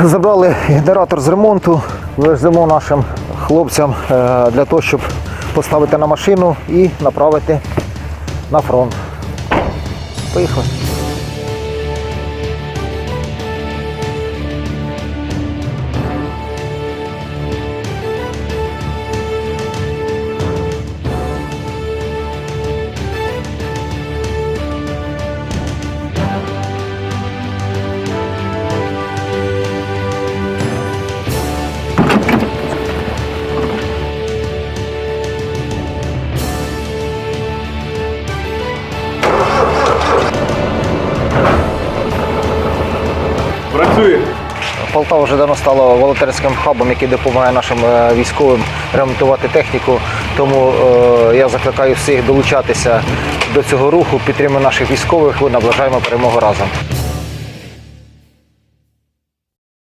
Забрали генератор з ремонту, веземо нашим хлопцям е, для того, щоб поставити на машину і направити на фронт. Поїхали. Працює. Полтава вже давно стала волонтерським хабом, який допомагає нашим е, військовим ремонтувати техніку. Тому е, я закликаю всіх долучатися до цього руху, підтримуємо наших військових Ми наближаємо перемогу разом.